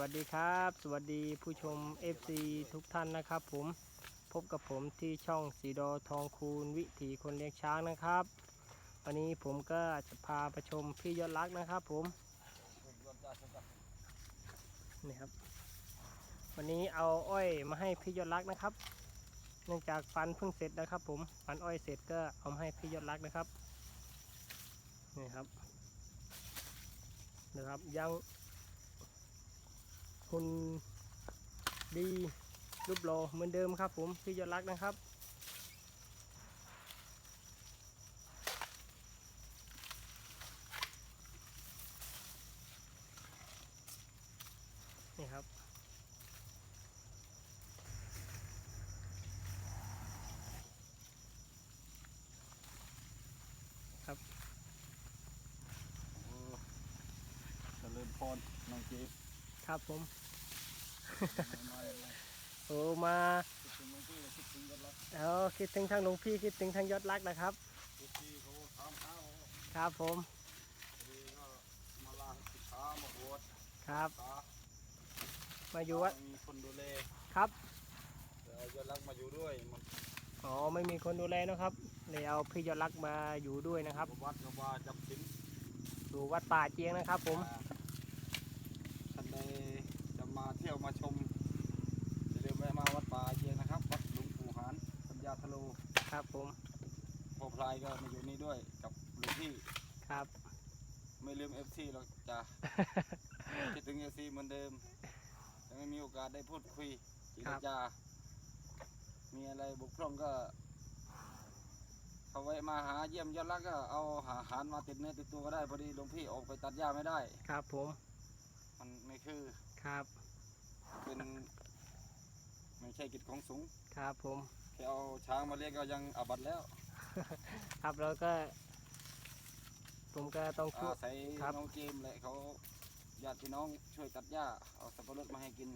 วัสดีครับ สวัสดีผู้ชม FC ทุกท่านนะครับ ผมพบกับผมที่ช่องสีดอทองคูณวิถีคนเลี้ยงช้างนะครับ วันนี้ผมก็จะพาไปชมพี่ยอดรักนะครับ ผมนี่ครับ วันนี้เอาอ้อยมาให้พี่ยอดรักนะครับ เนื่องจากฟันเพิ่งเสร็จนะครับ ผมฟันอ้อยเสร็จก็เอามาให้พี่ยอดรักนะครับนี่ครับนะครับยัง คุณดีรูปโลเหมือนเดิมครับผมพี่ยอดรักนะครับ นี่ครับโอ้เจริญพรน้องเจี๊ยบครับผมมาเลย โอ้มาคิดถึงน้องพี่คิดถึงกันละเอาคิดถึงทางหลวงพี่คิดถึงทางยอดรักนะครับทุกทีเขาทำข้าวครับผมพอดีก็มาลาสิกขามาบวชครับตามาอยู่วัดมีคนดูแลครับแต่เอายอดรักมาอยู่ด้วยมันอ๋อไม่มีคนดูแลนะครับเลยเอาพี่ยอดรักมาอยู่ด้วยนะครับวัดก็ว่าจับสินอยู่วัดป่าเจียงนะครับ ผมท่านใดจะมา เที่ยวมาชมอย่าลืมแวะมาวัดป่าเจียงนะครับวัดหลวงปู่หานปัญญาทะโลครับผมพ่อพลายก็มาอยู่นี่ด้วยกับหลวงพี่ครับ ไม่ลืมเอฟซีหรอกจ้ะ คิดถึงเอฟซีเหมือนเดิมยังไม่มีโอกาสได้พูดคุยเจรจา มีอะไรบกพร่องก็เขาไว้มาหาเยี่ยมยอดรักก็เอาอาหารมาติดเนื้อติดตัวก็ได้พอดีหลวงพี่ออกไปตัดหญ้าไม่ได้ ครับผม มันไม่คือครับ เป็นไม่ใช่กิจของสงฆ์ครับผม แค่เอาช้างมาเลี้ยงก็ยังอาบัตแล้วครับแล้วก็ ผมก็ต้องช่วอาย ศัยครับ น้องเจมส์แหละเขาญาติพี่น้องช่วยตัดหญ้าเอาสับปะรดมาให้กิน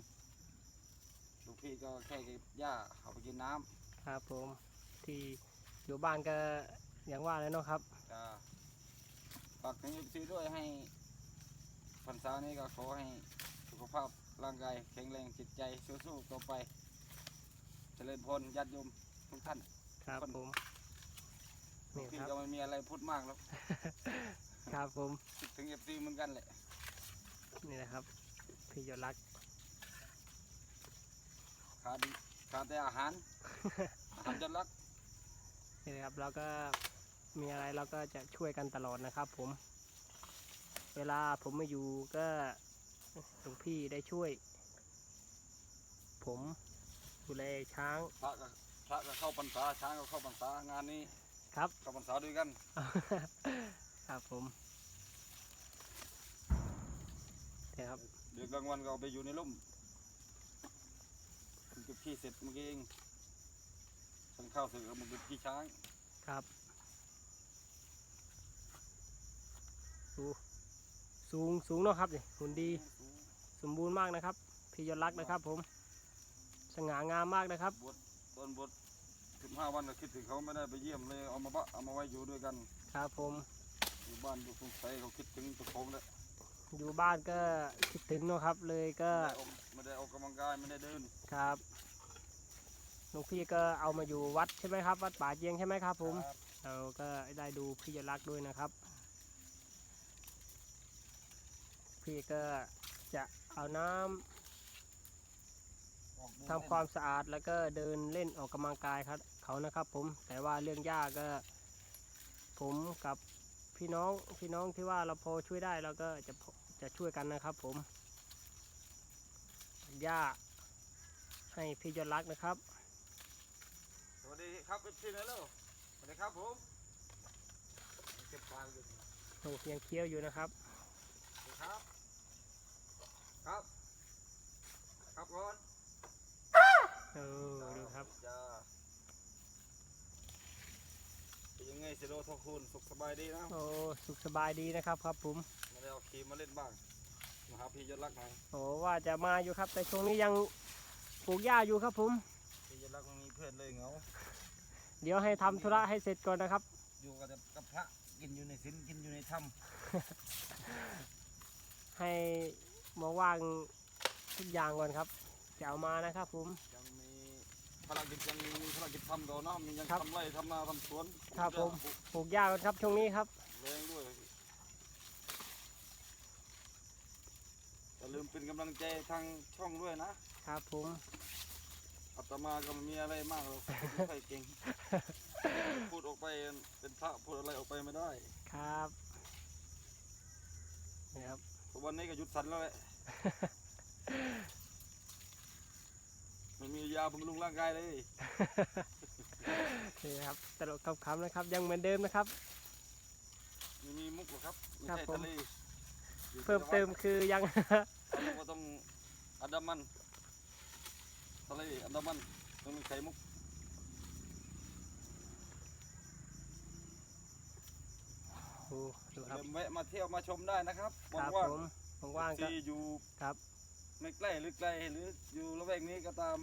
หลวงพี่ก็แค่เก็บหญ้าเอาไปกินน้ำครับผมที่อยู่บ้านก็อย่างว่าเลยเนาะครับจะฝากถึงเอฟซีด้วยให้พรรษานี้ก็ขอให้สุขภาพ ร่างกายแข็งแรงจิตใจสู้ๆต่อไป เจริญพรญาติโยมทุกท่านครับคนผมหลวนี่งพี่ครับก็ไม่มีอะไรพูดมากแล้วครับผม คิดถึงเอฟซีเหมือนกันแหละนี่นะครับ พี่ยอดรัก ขาดขาดแต่อาหาร อาหารจะรักนี่นะครับเราก็มีอะไรเราก็จะช่วยกันตลอดนะครับผม เวลาผมไม่อยู่ก็ หลวงพี่ได้ช่วย ผมดูแลช้าง พระก็พระก็เข้าพรรษาช้างก็เข้าพรรษางานนี้ครับ เข้าพรรษาด้วยกัน ครับผมนี่ครับ เดี๋ยวกลางวันก็เอาไปอยู่ในร่มเพิ่งเก็บขี้เสร็จเมื่อกี้เองฉันเข้าวเสร็จก็มาเก็บขี้ช้าง ครับ ดู สูงสูงเนาะครับนี่หุ่นดีสมบูรณ์มากนะครับ พี่ยอดรักนะครับ ผม สง่างามมากนะครับบวชตอนบวชสิบห้าวันก็คิดถึงเขาไม่ได้ไปเยี่ยมเลยเอามาบะเอามาไว้อยู่ด้วยกันครับผมอยู่บ้านอยู่สงสัยเขาคิดถึงตัวผมแล้วอยู่บ้านก็คิดถึงเนาะครับ เลยก็ไม่ได้ออกไม่ได้ออกกำลังกายไม่ได้เดินครับหลวงพี่ก็เอามาอยู่วัดใช่ไหมครับ วัดป่าเจียงใช่ไหมครับ ผมครับเราก็ได้ดูพี่ยอดรักด้วยนะครับ พี่ก็จะเอาน้ำออกเดินทำความสะอาดแล้วก็เดินเล่นออกกำลังกายครับเขานะครับ ผมแต่ว่าเรื่องหญ้าก็ ผมกับพี่น้องพี่น้องที่ว่าเราพอช่วยได้เราก็จะพอจะช่วยกันนะครับ ผมหญ้าให้พี่ยอดรักนะครับ สวัสดีครับเอฟซีนะเร็วสวัสดีครับผมเก็บฟางอยู่โอ้ยังเคี้ยวอยู่นะครับสวัสดีครับครับ ครับ ก่อนเออดูครับจ้าเป็นยังไงเซโรทองคูณสุขสบายดีนะโอ้สุขสบายดีนะครับครับผมไม่ได้เอาครีมมาเล่นบ้างมาหาพี่ยศรักหน่อยโอ้ว่าจะมาอยู่ครับ แต่ช่วงนี้ยังปลูกหญ้าอยู่ครับผมพี่ยศรักมันมีเพื่อนเลยเหงาเดี๋ยวให้ทำธุระให้เสร็จก่อนนะครับ อยู่กับแต่กับพระกินอยู่ในศีลกินอยู่ในถ้ให้ว่าง ทุกอย่างก่อนครับจะเอามานะครับผม ยังมีภารกิจยังมีภารกิจทำต่อเนาะมียังครับ ทำไรทำนาทำสวนครับผมปลูกปลูกหญ้าก่อนครับช่วงนี้ครับ แรงด้วยอย่าลืมเป็นกำลังใจทางช่องด้วยนะครับผมอาตมาก็ไม่มีอะไรมากหรอกไม่ค่อยเก่ง พูดออกไปเป็นพระพูดอะไรออกไปไม่ได้ครับนี่ครับเพราะวันนี้ก็หยุดสันแล้วแหละ ไม่มี ยาบำรุงร่างกายเลย นี่ครับตลกคำๆนะครับ ยังเหมือนเดิมนะครับม่มีมุกหรอครับไม่ครับใช่ผม ทะเลอยู่ที่เพิ่มเติมคือยังเราก็ต้องอันดามันทะเลอันดามันต้องมีไข่มุกโอ้ดูครับเดิมแวะมาเที่ยวมาชมได้นะครับครับว่างผมว่างๆก็ที่อยู่ครับ ไม่ใกล้หรือไกลหรืออยู่ละแวกนี้ก็ตาม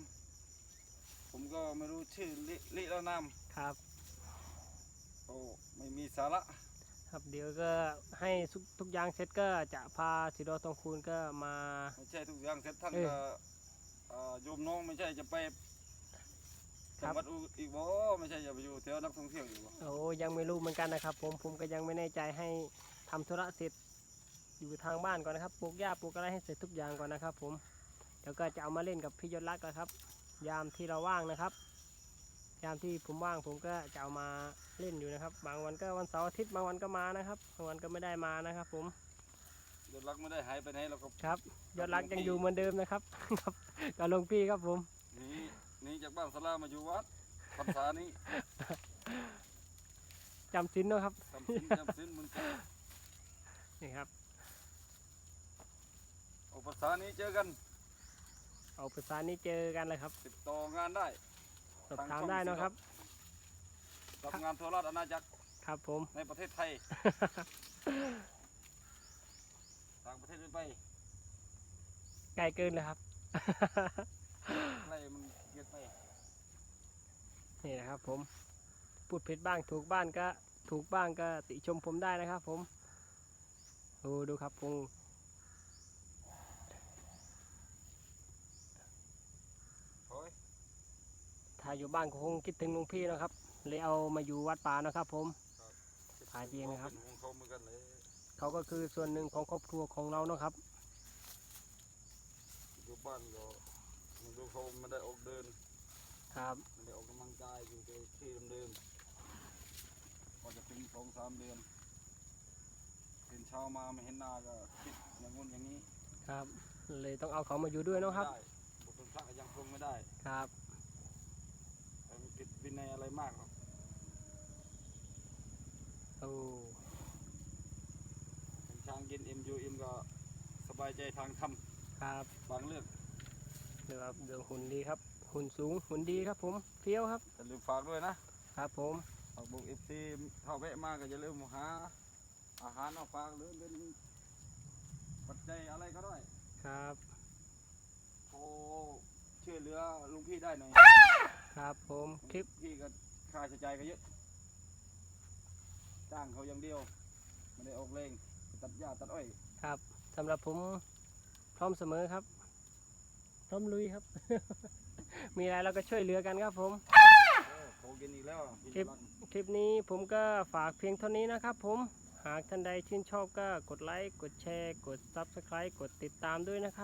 ผมก็ไม่รู้ชื่อลิลิแล้วนามครับโอ้ไม่มีสาระครับเดี๋ยวก็ให้ทุกทุกอย่างเสร็จก็จะพาสิโดทองคูณก็มา ไม่ใช่ทุกอย่างเสร็จท่านเออก็เอ่อโยมน้องไม่ใช่จะไปครับจังหวัดอื่นอีกบ่ไม่ใช่จะไปอยู่แถวนักท่องเที่ยวอยู่บ่โอ้ยังไม่รู้เหมือนกันนะครับ ผมผมก็ยังไม่แน่ใจให้ทำธุระเสร็จอยู่ทางบ้านก่อนนะครับปลูกหญ้าปลูกอะไรให้เสร็จทุกอย่างก่อนนะครับ ผมเดี๋ยวก็จะเอามาเล่นกับพี่ยศรักแล้วครับ ยามที่เราว่างนะครับ ยามที่ผมว่างผมก็จะเอามาเล่นอยู่นะครับ บางวันก็วันเสาร์อาทิตย์บางวันก็มานะครับบางวันก็ไม่ได้มานะครับ ผมยศรักไม่ได้หายไปไหนเราก็ครับยศรักยังอยู่เหมือนเดิมนะครับครับกับหลวงพี่ครับผมหนีหนีจากบ้านสลามาอยู่วัดพรรษานี้จำสินเนอะครับจำสินจำสินเหมือนกันนี่ครับโอ้พรรษานี้เจอกัน เอาภาษานี้เจอกันเลยครับติดต่องานได้สอบถามได้เนอะครับรับงานทั่วราชอาณาจักรครับผม ในประเทศไทย ต่างประเทศไม่ไปไกลเกินเลยครับไล่มันเกียดไป นี่นะครับผม พูดผิดบ้างถูกบ้างก็ถูกบ้างก็ติชมผมได้นะครับผม ดูดูครับผม โอ้ย ถ้าอยู่บ้านก็คงคิดถึงหลุงพี่นะครับ เลยเอามาอยู่วัดป่านะครับผม ขายจริงนะครับเป็นห่วงเขาเหมือนกันเลยเขาก็คือส่วนหนึ่งของครอบครัวของเรานะครับ อยู่บ้านก็มันดูเขาไม่ได้ออกเดินครับ ไม่ได้ออกกำลังกายอยู่แต่ที่เดิมๆพอจะถึงสองสามเดือนตื่นเช้ามาไม่เห็นหน้าก็คิดอย่างงู้นอย่างนี้ครับ เลยต้องเอาเขามาอยู่ด้วยเนาะครับไม่ได้บุตรเป็นพระก็ยังคงไม่ได้ ครับแต่มันผิด วินัยอะไรมากหรอกโอ้เป็นช้างกินเอ็มยูเอ็มก็สบายใจทางธรรมครับบางเรื่องเดี๋ยวครับเดี๋ยวหุ่นดีครับ หุ่นสูงหุ่นดีครับผมเฟี้ยวครับ อย่าลืมฝากด้วยนะครับผม ฝากบุกเอฟซีเข้าแวะมาก็อย่าลืมหา อาหารเอาฝากหรือเป็นปัจจัยอะไรก็ได้ครับโอ้ช่วยเหลือลุงพี่ได้หน่อย ครับผมคลิปพี่ก็ค่าใช้จ่ายก็เยอะจ้างเขาอย่างเดียวไม่ได้ออกแรงตัดหญ้าตัดอ้อยครับสำหรับผมพร้อมเสมอครับ พร้อมลุยครับ มีอะไรเราก็ช่วยเหลือกันครับผมโอ้โทรกินอีกแล้วพี่คลิปรักคลิปนี้ผมก็ฝากเพียงเท่านี้นะครับผมหากท่านใดชื่นชอบก็กดไลค์กดแชร์ กด Subscribe กดติดตามด้วยนะครับ